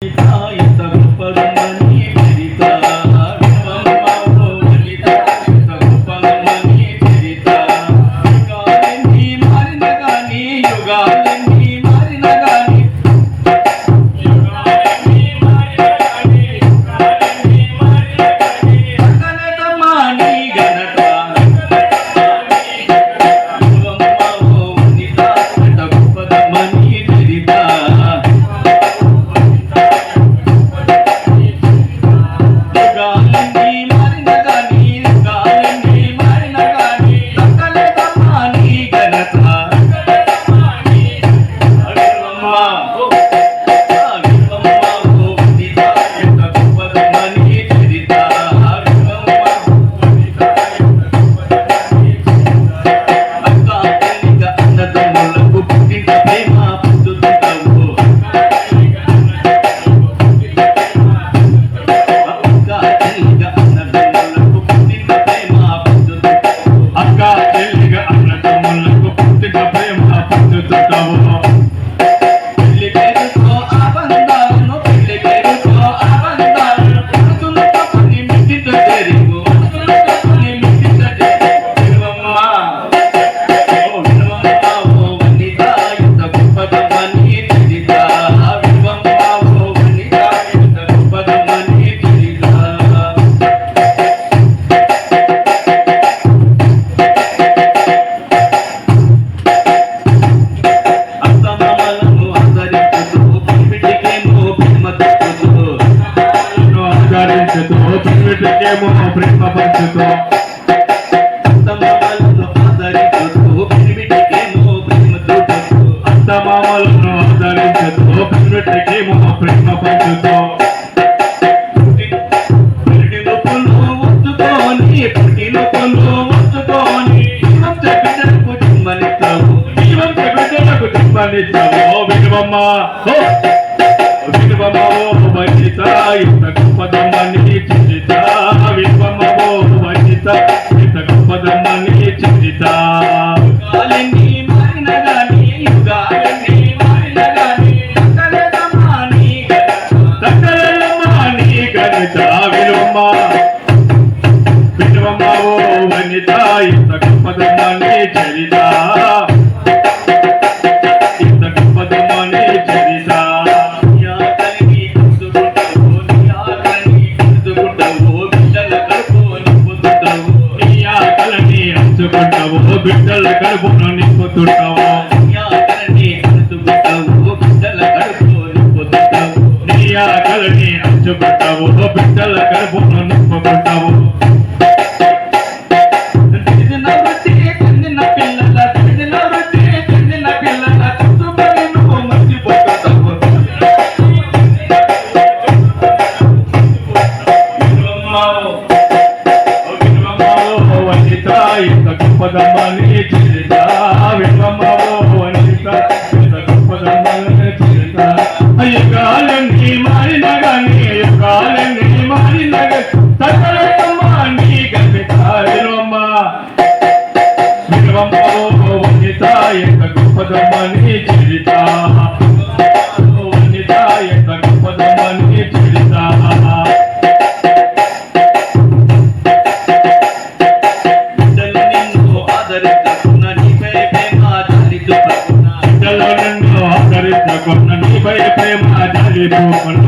你可 ప్రేమ పట్టుకో అత్తమామలను ఆదరించదు పిరిమిటికేమో ప్రేమ చూపదు అత్తమామలను ఆదరించదు పిరిమిటికేమో ప్రేమ పంచుతో విలువమ్మ విలువమ్మ గొప్ప దమ్మని బిడ్డలు కడుపును నింపుతుంటావు కాలండి మారినగా నీ కాలండి మారినగా తగ్గలమ్మా నీ గది కారణమ్మా విలువమ్మ గొప్పదమ్మ నీ చరిత con,